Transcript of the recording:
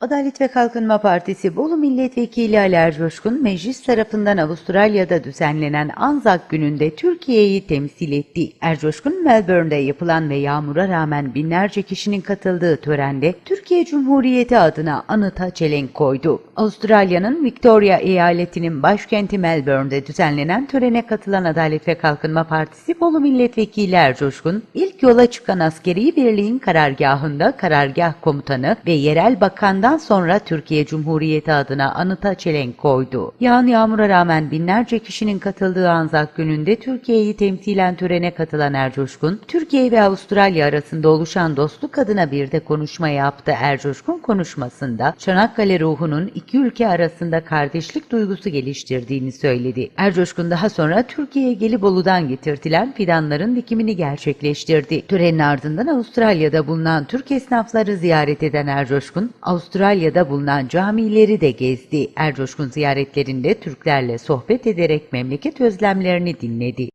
Adalet ve Kalkınma Partisi Bolu Milletvekili Ali Ercoşkun, meclis tarafından Avustralya'da düzenlenen Anzak gününde Türkiye'yi temsil etti. Ercoşkun, Melbourne'de yapılan ve yağmura rağmen binlerce kişinin katıldığı törende Türkiye Cumhuriyeti adına anıta çelenk koydu. Avustralya'nın Victoria eyaletinin başkenti Melbourne'de düzenlenen törene katılan Adalet ve Kalkınma Partisi Bolu Milletvekili Ercoşkun, ilk yola çıkan askeri birliğin karargahında karargah komutanı ve yerel bakandan sonra Türkiye Cumhuriyeti adına anıta çelenk koydu. Yağan yağmura rağmen binlerce kişinin katıldığı Anzak gününde Türkiye'yi temsilen törene katılan Ercoşkun, Türkiye ve Avustralya arasında oluşan dostluk adına bir de konuşma yaptı. Ercoşkun konuşmasında Çanakkale ruhunun iki ülke arasında kardeşlik duygusu geliştirdiğini söyledi. Ercoşkun daha sonra Türkiye'ye Gelibolu'dan getirtilen fidanların dikimini gerçekleştirdi. Törenin ardından Avustralya'da bulunan Türk esnafları ziyaret eden Ercoşkun, Avustralya'da bulunan camileri de gezdi. Ercoşkun ziyaretlerinde Türklerle sohbet ederek memleket özlemlerini dinledi.